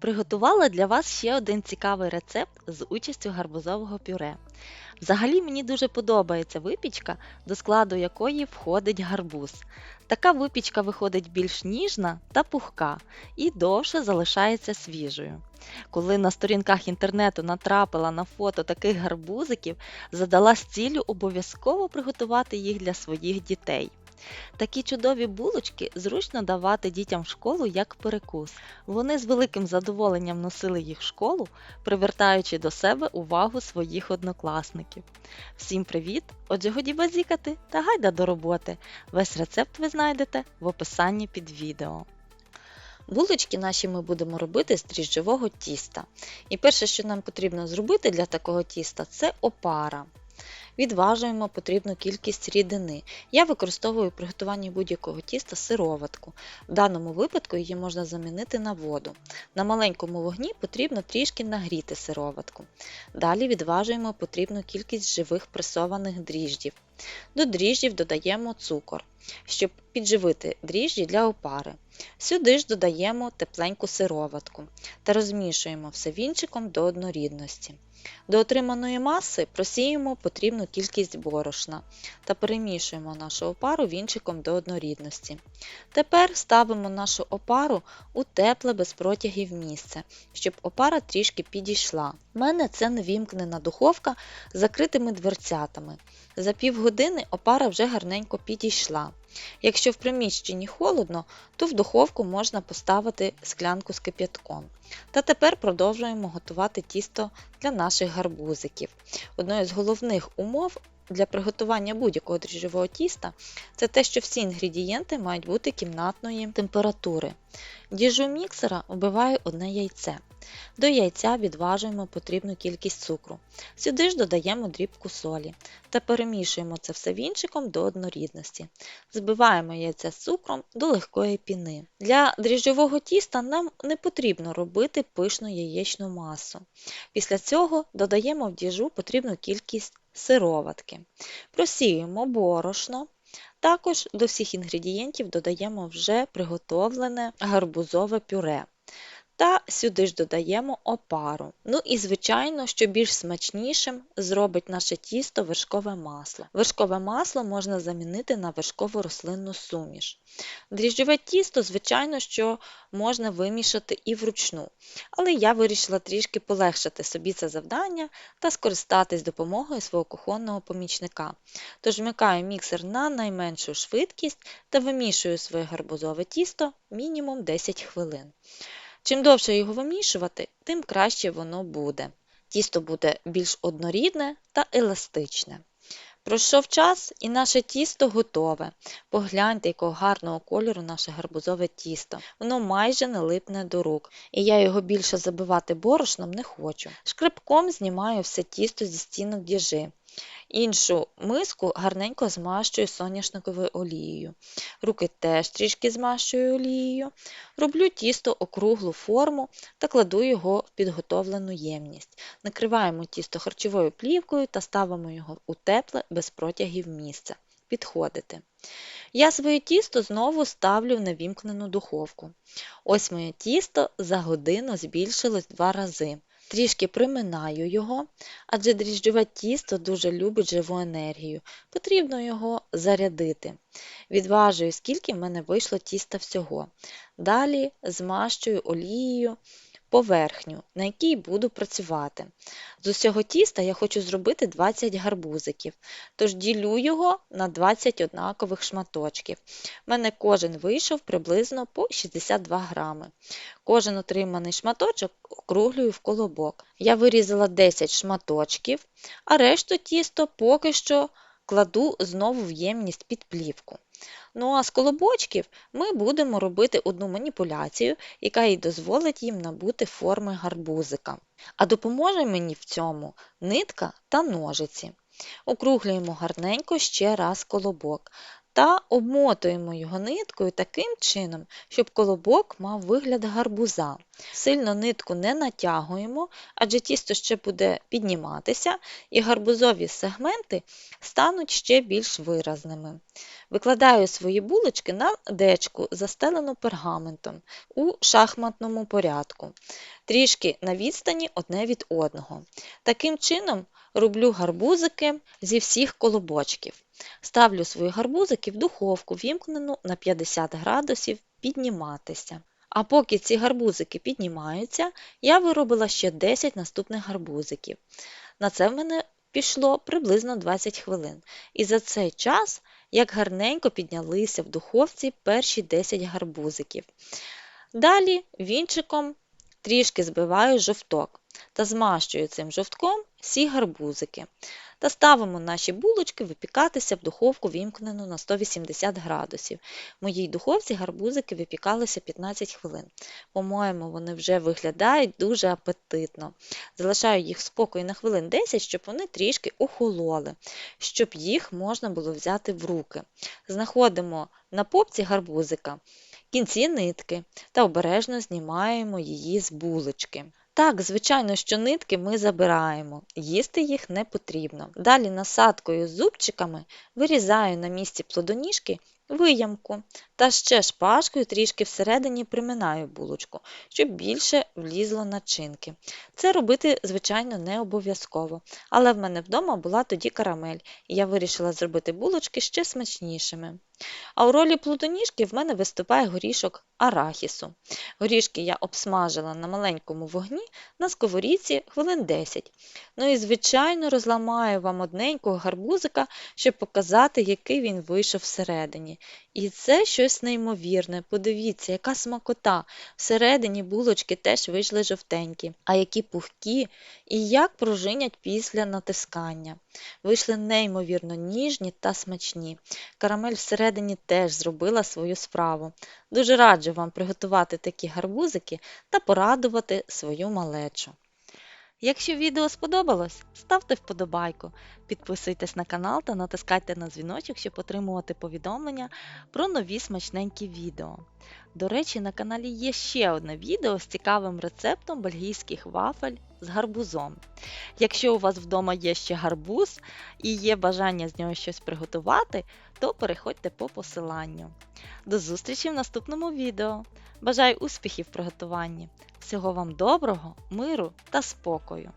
Приготувала для вас ще один цікавий рецепт з участю гарбузового пюре. Взагалі мені дуже подобається випічка, до складу якої входить гарбуз. Така випічка виходить більш ніжна та пухка і довше залишається свіжою. Коли на сторінках інтернету натрапила на фото таких гарбузиків, задалась ціллю обов'язково приготувати їх для своїх дітей. Такі чудові булочки зручно давати дітям в школу як перекус. Вони з великим задоволенням носили їх в школу, привертаючи до себе увагу своїх однокласників. Всім привіт! Отже, годі базікати та гайда до роботи. Весь рецепт ви знайдете в описанні під відео. Булочки наші ми будемо робити з дріжджового тіста. І перше, що нам потрібно зробити для такого тіста, це опара. Відважуємо потрібну кількість рідини. Я використовую у приготуванні будь-якого тіста сироватку. В даному випадку її можна замінити на воду. На маленькому вогні потрібно трішки нагріти сироватку. Далі відважуємо потрібну кількість живих пресованих дріждів. До дріждів додаємо цукор, щоб підживити дріжджі для опари. Сюди ж додаємо тепленьку сироватку та розмішуємо все вінчиком до однорідності. До отриманої маси просіємо потрібну кількість борошна та перемішуємо нашу опару вінчиком до однорідності. Тепер ставимо нашу опару у тепле без протягів місце, щоб опара трішки підійшла. У мене це невімкнена духовка з закритими дверцятами. За півгодини опара вже гарненько підійшла. Якщо в приміщенні холодно, то в духовку можна поставити склянку з кип'ятком. Та тепер продовжуємо готувати тісто для наших гарбузиків. Одною з головних умов для приготування будь-якого дріжджового тіста це те, що всі інгредієнти мають бути кімнатної температури. Діжу міксера вбиваю одне яйце. До яйця відважуємо потрібну кількість цукру. Сюди ж додаємо дрібку солі та перемішуємо це все вінчиком до однорідності. Збиваємо яйце з цукром до легкої піни. Для дріжджового тіста нам не потрібно робити пишну яєчну масу. Після цього додаємо в діжу потрібну кількість сироватки. Просіюємо борошно. Також до всіх інгредієнтів додаємо вже приготовлене гарбузове пюре. Та сюди ж додаємо опару. Ну і, звичайно, що більш смачнішим зробить наше тісто вершкове масло. Вершкове масло можна замінити на вершкову рослинну суміш. Дріжджове тісто, звичайно, що можна вимішати і вручну, але я вирішила трішки полегшити собі це завдання та скористатись допомогою свого кухонного помічника. Тож вмикаю міксер на найменшу швидкість та вимішую своє гарбузове тісто мінімум 10 хвилин. Чим довше його вимішувати, тим краще воно буде. Тісто буде більш однорідне та еластичне. Пройшов час і наше тісто готове. Погляньте, якого гарного кольору наше гарбузове тісто. Воно майже не липне до рук, і я його більше забивати борошном не хочу. Шкребком знімаю все тісто зі стінок діжи. Іншу миску гарненько змащую соняшниковою олією. Руки теж трішки змащую олією. Роблю тісто округлу форму та кладу його в підготовлену ємність. Накриваємо тісто харчовою плівкою та ставимо його у тепле без протягів місце. Підходити. Я своє тісто знову ставлю в невімкнену духовку. Ось моє тісто за годину збільшилось два рази. Трішки приминаю його, адже дріжджове тісто дуже любить живу енергію. Потрібно його зарядити. Відважую, скільки в мене вийшло тіста всього. Далі змащую олією поверхню, на якій буду працювати. З усього тіста я хочу зробити 20 гарбузиків, тож ділю його на 20 однакових шматочків. У мене кожен вийшов приблизно по 62 грами. Кожен отриманий шматочок округлюю в колобок. Я вирізала 10 шматочків, а решту тісто поки що кладу знову в ємність під плівку. Ну а з колобочків ми будемо робити одну маніпуляцію, яка й дозволить їм набути форми гарбузика. А допоможе мені в цьому нитка та ножиці. Округлюємо гарненько ще раз колобок та обмотуємо його ниткою таким чином, щоб колобок мав вигляд гарбуза. Сильно нитку не натягуємо, адже тісто ще буде підніматися, і гарбузові сегменти стануть ще більш виразними. Викладаю свої булочки на дечку, застелену пергаментом у шахматному порядку, трішки на відстані одне від одного. Таким чином роблю гарбузики зі всіх колобочків. Ставлю свої гарбузики в духовку, вімкнену на 50 градусів підніматися. А поки ці гарбузики піднімаються, я виробила ще 10 наступних гарбузиків. На це в мене пішло приблизно 20 хвилин. І за цей час як гарненько піднялися в духовці перші 10 гарбузиків. Далі вінчиком трішки збиваю жовток та змащую цим жовтком всі гарбузики. Та ставимо наші булочки випікатися в духовку вімкнену на 180 градусів. В моїй духовці гарбузики випікалися 15 хвилин. По-моєму, вони вже виглядають дуже апетитно. Залишаю їх в спокої на хвилин 10, щоб вони трішки охололи, щоб їх можна було взяти в руки. Знаходимо на попці гарбузика кінці нитки та обережно знімаємо її з булочки. Так, звичайно, що нитки ми забираємо, їсти їх не потрібно. Далі насадкою з зубчиками вирізаю на місці плодоніжки виямку та ще шпажкою трішки всередині приминаю булочку, щоб більше влізло начинки. Це робити, звичайно, не обов'язково, але в мене вдома була тоді карамель, і я вирішила зробити булочки ще смачнішими. А у ролі плодоніжки в мене виступає горішок арахісу. Горішки я обсмажила на маленькому вогні на сковорідці хвилин 10. Ну і, звичайно, розламаю вам одненького гарбузика, щоб показати, який він вийшов всередині. І це щось неймовірне. Подивіться, яка смакота. Всередині булочки теж вийшли жовтенькі, а які пухкі і як пружинять після натискання. Вийшли неймовірно ніжні та смачні. Карамель всередині теж зробила свою справу. Дуже раджу вам приготувати такі гарбузики та порадувати свою малечу. Якщо відео сподобалось, ставте вподобайку, підписуйтесь на канал та натискайте на дзвіночок, щоб отримувати повідомлення про нові смачненькі відео. До речі, на каналі є ще одне відео з цікавим рецептом бельгійських вафель з гарбузом. Якщо у вас вдома є ще гарбуз і є бажання з нього щось приготувати, то переходьте по посиланню. До зустрічі в наступному відео! Бажаю успіхів в приготуванні! Всього вам доброго, миру та спокою!